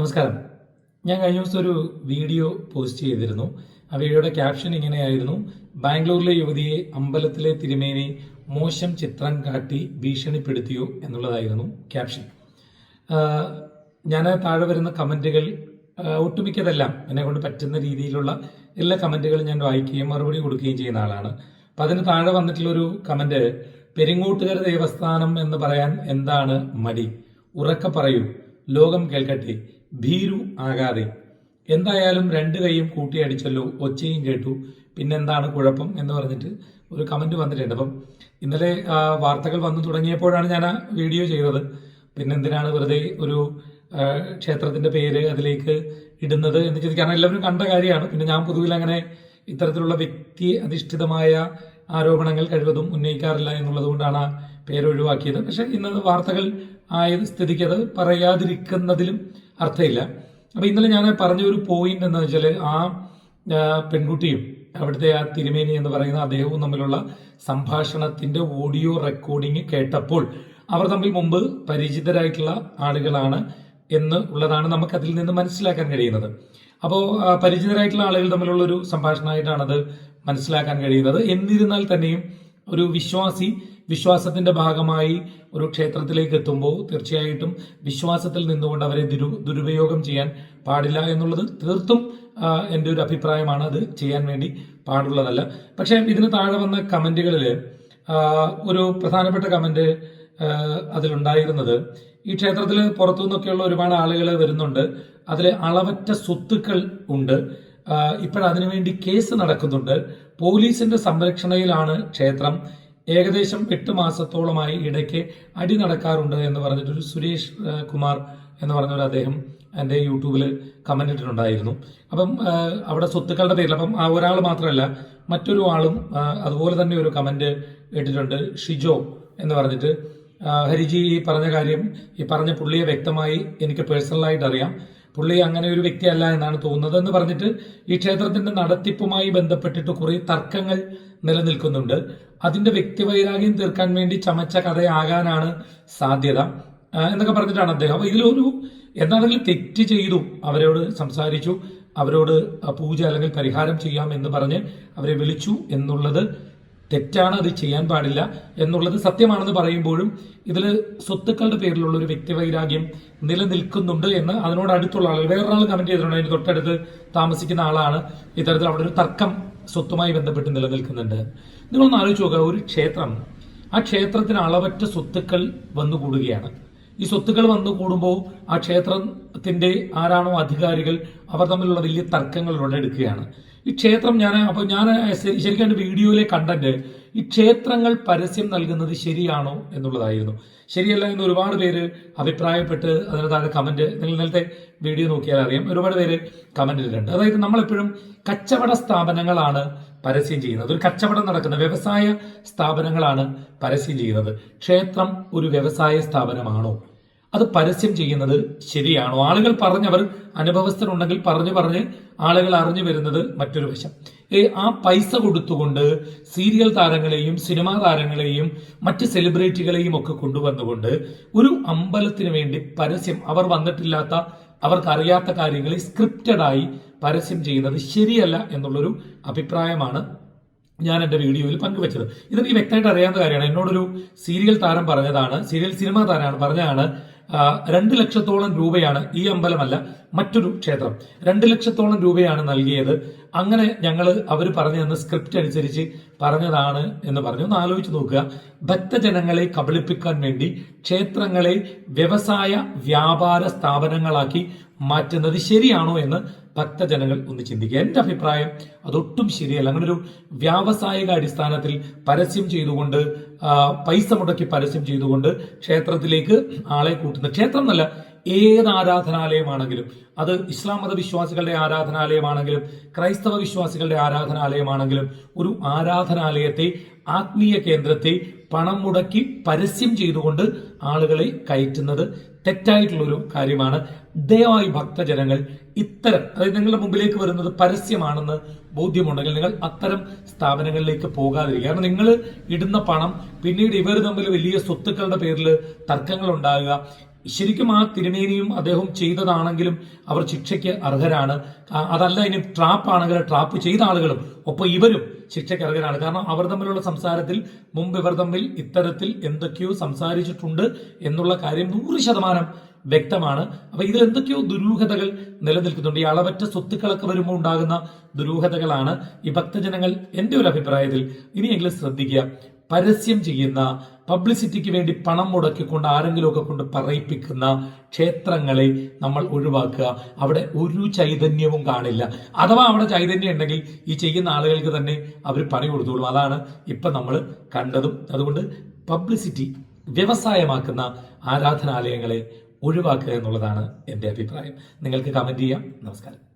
നമസ്കാരം. ഞാൻ കഴിഞ്ഞ ദിവസം ഒരു വീഡിയോ പോസ്റ്റ് ചെയ്തിരുന്നു. ആ വീഡിയോയുടെ ക്യാപ്ഷൻ ഇങ്ങനെയായിരുന്നു. ബാംഗ്ലൂരിലെ യുവതിയെ അമ്പലത്തിലെ തിരുമേനി മോശം ചിത്രം കാട്ടി ഭീഷണിപ്പെടുത്തിയോ എന്നുള്ളതായിരുന്നു ക്യാപ്ഷൻ. ഞാൻ താഴെ വരുന്ന കമന്റുകൾ ഒട്ടുമിക്കതെല്ലാം എന്നെ കൊണ്ട് പറ്റുന്ന രീതിയിലുള്ള എല്ലാ കമന്റുകളും ഞാൻ വായിക്കുകയും മറുപടി കൊടുക്കുകയും ചെയ്യുന്ന ആളാണ്. അപ്പം അതിന് താഴെ വന്നിട്ടുള്ളൊരു കമന്റ് പെരിങ്ങോട്ടുകര ദേവസ്ഥാനം എന്ന് പറയാൻ എന്താണ് മടി? ഉറക്ക പറയൂ. ലോകം കേൾക്കട്ടെ. ഭീരു ആകാതെ. എന്തായാലും രണ്ട് കൈയും കൂട്ടിയടിച്ചല്ലോ ഒച്ചയും കേട്ടു. പിന്നെന്താണ് കുഴപ്പം എന്ന് പറഞ്ഞിട്ട് ഒരു കമന്റ് വന്നിട്ടുണ്ട്. അപ്പം ഇന്നലെ വാർത്തകൾ വന്നു തുടങ്ങിയപ്പോഴാണ് ഞാൻ ആ വീഡിയോ ചെയ്തത്. പിന്നെന്തിനാണ് വെറുതെ ഒരു ക്ഷേത്രത്തിന്റെ പേര് അതിലേക്ക് ഇടുന്നത് എന്ന് ചോദിക്കാൻ എല്ലാവരും കണ്ട കാര്യമാണ്. പിന്നെ ഞാൻ പൊതുവിൽ അങ്ങനെ ഇത്തരത്തിലുള്ള വ്യക്തി അധിഷ്ഠിതമായ ആരോപണങ്ങൾ കഴിവതും ഉന്നയിക്കാറില്ല എന്നുള്ളതുകൊണ്ടാണ് പേരൊഴിവാക്കിയത്. പക്ഷെ ഇന്ന് വാർത്തകൾ ആയ സ്ഥിതിക്ക് അത് പറയാതിരിക്കുന്നതിലും അർത്ഥമില്ല. അപ്പൊ ഇന്നലെ ഞാൻ പറഞ്ഞ ഒരു പോയിന്റ് എന്ന് വെച്ചാൽ ആ പെൺകുട്ടിയും അവിടുത്തെ ആ തിരുമേനി എന്ന് പറയുന്ന അദ്ദേഹവും തമ്മിലുള്ള സംഭാഷണത്തിന്റെ ഓഡിയോ റെക്കോർഡിംഗ് കേട്ടപ്പോൾ അവർ തമ്മിൽ മുമ്പ് പരിചിതരായിട്ടുള്ള ആളുകളാണ് എന്ന് ഉള്ളതാണ് നമുക്ക് അതിൽ നിന്ന് മനസ്സിലാക്കാൻ കഴിയുന്നത്. അപ്പോൾ പരിചിതരായിട്ടുള്ള ആളുകൾ തമ്മിലുള്ള ഒരു സംഭാഷണമായിട്ടാണ് അത് മനസ്സിലാക്കാൻ കഴിയുന്നത്. എന്നിരുന്നാൽ തന്നെയും ഒരു വിശ്വാസി വിശ്വാസത്തിന്റെ ഭാഗമായി ഒരു ക്ഷേത്രത്തിലേക്ക് എത്തുമ്പോൾ തീർച്ചയായിട്ടും വിശ്വാസത്തിൽ നിന്നുകൊണ്ട് അവരെ ദുരു ദുരുപയോഗം ചെയ്യാൻ പാടില്ല എന്നുള്ളത് തീർത്തും എന്റെ ഒരു അഭിപ്രായമാണ്. അത് ചെയ്യാൻ വേണ്ടി പാടുള്ളതല്ല. പക്ഷേ ഇതിന് താഴെ വന്ന കമന്റുകളിൽ ഒരു പ്രധാനപ്പെട്ട കമന്റ് അതിലുണ്ടായിരുന്നത്. ഈ ക്ഷേത്രത്തിൽ പുറത്തു നിന്നൊക്കെയുള്ള ഒരുപാട് ആളുകൾ വരുന്നുണ്ട്. അതിൽ അളവറ്റ സ്വത്തുക്കൾ ഉണ്ട്. ഇപ്പോഴതിനുവേണ്ടി കേസ് നടക്കുന്നുണ്ട്. പോലീസിന്റെ സംരക്ഷണയിലാണ് ക്ഷേത്രം. ഏകദേശം എട്ട് മാസത്തോളമായി ഇടയ്ക്ക് അടി നടക്കാറുണ്ട് എന്ന് പറഞ്ഞിട്ടൊരു സുരേഷ് കുമാർ എന്ന് പറഞ്ഞൊരു അദ്ദേഹം എന്റെ യൂട്യൂബിൽ കമന്റ് ഇട്ടിട്ടുണ്ടായിരുന്നു. അപ്പം അവിടെ സ്വത്തുക്കളുടെ പേരിൽ അപ്പം ആ ഒരാൾ മാത്രമല്ല മറ്റൊരു ആളും അതുപോലെ തന്നെ ഒരു കമന്റ് ഇട്ടിട്ടുണ്ട്. ഷിജോ എന്ന് പറഞ്ഞിട്ട് ഹരിജി ഈ പറഞ്ഞ കാര്യം ഈ പറഞ്ഞ പുള്ളിയെ വ്യക്തമായി എനിക്ക് പേഴ്സണലായിട്ട് അറിയാം. പുള്ളി അങ്ങനെ ഒരു വ്യക്തിയല്ല എന്നാണ് തോന്നുന്നത് എന്ന് പറഞ്ഞിട്ട് ഈ ക്ഷേത്രത്തിന്റെ നടത്തിപ്പുമായി ബന്ധപ്പെട്ടിട്ട് കുറെ തർക്കങ്ങൾ നിലനിൽക്കുന്നുണ്ട്. അതിന്റെ വ്യക്തിവൈരാഗ്യം തീർക്കാൻ വേണ്ടി ചമച്ച കഥയാകാനാണ് സാധ്യത. എന്നൊക്കെ പറഞ്ഞിട്ടാണ് അദ്ദേഹം. അപ്പൊ ഇതിലൊരു എന്താണെങ്കിലും തെറ്റ് ചെയ്തു. അവരോട് സംസാരിച്ചു. അവരോട് പൂജ അല്ലെങ്കിൽ പരിഹാരം ചെയ്യാം എന്ന് പറഞ്ഞ് അവരെ വിളിച്ചു എന്നുള്ളത് തെറ്റാണ് അത് ചെയ്യാൻ പാടില്ല എന്നുള്ളത് സത്യമാണെന്ന് പറയുമ്പോഴും ഇതിൽ സ്വത്തുക്കളുടെ പേരിലുള്ള ഒരു വ്യക്തിവൈരാഗ്യം നിലനിൽക്കുന്നുണ്ട് എന്ന് അതിനോട് അടുത്തുള്ള ആളുകൾ വേറൊരാൾ കമന്റ് ചെയ്തിട്ടുണ്ട് അതിന് തൊട്ടടുത്ത് താമസിക്കുന്ന ആളാണ്. ഇത്തരത്തിൽ അവിടെ ഒരു തർക്കം സ്വത്തുമായി ബന്ധപ്പെട്ട് നിലനിൽക്കുന്നുണ്ട്. നിങ്ങളൊന്ന് ആലോചിച്ച് നോക്കുക ഒരു ക്ഷേത്രം ആ ക്ഷേത്രത്തിന് അളവറ്റ സ്വത്തുക്കൾ വന്നുകൂടുകയാണ്. ഈ സ്വത്തുക്കൾ വന്നു കൂടുമ്പോൾ ആ ക്ഷേത്രത്തിന്റെ ആരാണോ അധികാരികൾ അവർ തമ്മിലുള്ള വലിയ തർക്കങ്ങൾ ഉടലെടുക്കുകയാണ്. ഈ ക്ഷേത്രം ഞാൻ അപ്പോൾ ഞാൻ ശരി- ശരിക്കും എന്റെ വീഡിയോയിലെ കണ്ടന്റ് ഈ ക്ഷേത്രങ്ങൾ പരസ്യം നൽകുന്നത് ശരിയാണോ എന്നുള്ളതായിരുന്നു. ശരിയല്ല എന്ന് ഒരുപാട് പേര് അഭിപ്രായപ്പെട്ട് അതിന് താഴെ കമന്റ് നിങ്ങൾ ഇന്നലത്തെ വീഡിയോ നോക്കിയാൽ അറിയാം. ഒരുപാട് പേര് കമന്റ് ഇട്ടിട്ടുണ്ട്. അതായത് നമ്മളെപ്പോഴും കച്ചവട സ്ഥാപനങ്ങളാണ് പരസ്യം ചെയ്യുന്നത്. ഒരു കച്ചവടം നടക്കുന്ന വ്യവസായ സ്ഥാപനങ്ങളാണ് പരസ്യം ചെയ്യുന്നത്. ക്ഷേത്രം ഒരു വ്യവസായ സ്ഥാപനമാണോ? അത് പരസ്യം ചെയ്യുന്നത് ശരിയാണോ? ആളുകൾ പറഞ്ഞവർ അനുഭവസ്ഥരുണ്ടെങ്കിൽ പറഞ്ഞു പറഞ്ഞ് ആളുകൾ അറിഞ്ഞു വരുന്നത് മറ്റൊരു വശം. ആ പൈസ കൊടുത്തുകൊണ്ട് സീരിയൽ താരങ്ങളെയും സിനിമാ താരങ്ങളെയും മറ്റ് സെലിബ്രിറ്റികളെയും ഒക്കെ കൊണ്ടുവന്നുകൊണ്ട് ഒരു അമ്പലത്തിന് വേണ്ടി പരസ്യം അവർ വന്നിട്ടില്ലാത്ത അവർക്കറിയാത്ത കാര്യങ്ങളെ സ്ക്രിപ്റ്റഡ് ആയി പരസ്യം ചെയ്യുന്നത് ശരിയല്ല എന്നുള്ളൊരു അഭിപ്രായമാണ് ഞാൻ എന്റെ വീഡിയോയിൽ പങ്കുവച്ചത്. ഇതെനിക്ക് വ്യക്തമായിട്ട് അറിയാവുന്ന കാര്യമാണ്. എന്നോടൊരു സീരിയൽ താരം പറഞ്ഞതാണ് സീരിയൽ സിനിമാ താരമാണ് പറഞ്ഞതാണ് രണ്ട് ലക്ഷത്തോളം രൂപയാണ് ഈ അമ്പലമല്ല മറ്റൊരു ക്ഷേത്രം. രണ്ട് ലക്ഷത്തോളം രൂപയാണ് നൽകിയത്. അങ്ങനെ ഞങ്ങൾ അവർ പറഞ്ഞു തന്ന സ്ക്രിപ്റ്റ് അനുസരിച്ച് പറഞ്ഞതാണ് എന്ന് പറഞ്ഞു. ഒന്ന് ആലോചിച്ച് നോക്കുക. ഭക്തജനങ്ങളെ കബളിപ്പിക്കാൻ വേണ്ടി ക്ഷേത്രങ്ങളെ വ്യവസായ വ്യാപാര സ്ഥാപനങ്ങളാക്കി മാറ്റുന്നത് ശരിയാണോ എന്ന് ഭക്തജനങ്ങൾ ഒന്ന് ചിന്തിക്കുക. എന്റെ അഭിപ്രായം അതൊട്ടും ശരിയല്ല. അങ്ങനെ ഒരു വ്യാവസായിക അടിസ്ഥാനത്തിൽ പരസ്യം ചെയ്തുകൊണ്ട് പൈസ മുടക്കി പരസ്യം ചെയ്തുകൊണ്ട് ക്ഷേത്രത്തിലേക്ക് ആളെ കൂട്ടുന്ന ക്ഷേത്രം എന്നല്ല ഏത് ആരാധനാലയമാണെങ്കിലും അത് ഇസ്ലാം മത വിശ്വാസികളുടെ ആരാധനാലയമാണെങ്കിലും ക്രൈസ്തവ വിശ്വാസികളുടെ ആരാധനാലയമാണെങ്കിലും ഒരു ആരാധനാലയത്തെ ആത്മീയ കേന്ദ്രത്തെ പണം മുടക്കി പരസ്യം ചെയ്തുകൊണ്ട് ആളുകളെ കയറ്റുന്നത് തെറ്റായിട്ടുള്ളൊരു കാര്യമാണ്. ദയവായി ഭക്തജനങ്ങൾ ഇത്തരം അതായത് നിങ്ങളുടെ മുമ്പിലേക്ക് വരുന്നത് പരസ്യമാണെന്ന് ബോധ്യമുണ്ടെങ്കിൽ നിങ്ങൾ അത്തരം സ്ഥാപനങ്ങളിലേക്ക് പോകാതിരിക്കുക. കാരണം നിങ്ങൾ ഇടുന്ന പണം പിന്നീട് ഇവർ തമ്മിൽ വലിയ സ്വത്തുക്കളുടെ പേരിൽ തർക്കങ്ങൾ ഉണ്ടാകുക ശരിക്കും ആ തിരുമേനിയും അദ്ദേഹം ചെയ്തതാണെങ്കിലും അവർ ശിക്ഷയ്ക്ക് അർഹരാണ്. അതല്ല ഇനി ട്രാപ്പ് ആണെങ്കിൽ ട്രാപ്പ് ചെയ്ത ആളുകളും ഒപ്പം ഇവരും ശിക്ഷയ്ക്ക് അർഹരാണ്. കാരണം അവർ തമ്മിലുള്ള സംസാരത്തിൽ മുമ്പ് ഇവർ തമ്മിൽ ഇത്തരത്തിൽ എന്തൊക്കെയോ സംസാരിച്ചിട്ടുണ്ട് എന്നുള്ള കാര്യം നൂറ് ശതമാനം വ്യക്തമാണ്. അപ്പൊ ഇതിൽ എന്തൊക്കെയോ ദുരൂഹതകൾ നിലനിൽക്കുന്നുണ്ട്. ഈ അളവറ്റ സ്വത്തുക്കളൊക്കെ വരുമ്പോൾ ഉണ്ടാകുന്ന ദുരൂഹതകളാണ് ഈ ഭക്തജനങ്ങൾ എന്റെ ഒരു അഭിപ്രായത്തിൽ ഇനിയെങ്കിലും ശ്രദ്ധിക്കുക. പരസ്യം ചെയ്യുന്ന പബ്ലിസിറ്റിക്ക് വേണ്ടി പണം മുടക്കിക്കൊണ്ട് ആരെങ്കിലുമൊക്കെ കൊണ്ട് പറയിപ്പിക്കുന്ന ക്ഷേത്രങ്ങളെ നമ്മൾ ഒഴിവാക്കുക. അവിടെ ഒരു ചൈതന്യവും കാണില്ല. അഥവാ അവിടെ ചൈതന്യം ഉണ്ടെങ്കിൽ ഈ ചെയ്യുന്ന ആളുകൾക്ക് തന്നെ അവർ പണി കൊടുത്തോളും. അതാണ് ഇപ്പൊ നമ്മൾ കണ്ടതും. അതുകൊണ്ട് പബ്ലിസിറ്റി വ്യവസായമാക്കുന്ന ആരാധനാലയങ്ങളെ ഒഴിവാക്കുക എന്നുള്ളതാണ് എന്റെ അഭിപ്രായം. നിങ്ങൾക്ക് കമന്റ് ചെയ്യാം. നമസ്കാരം.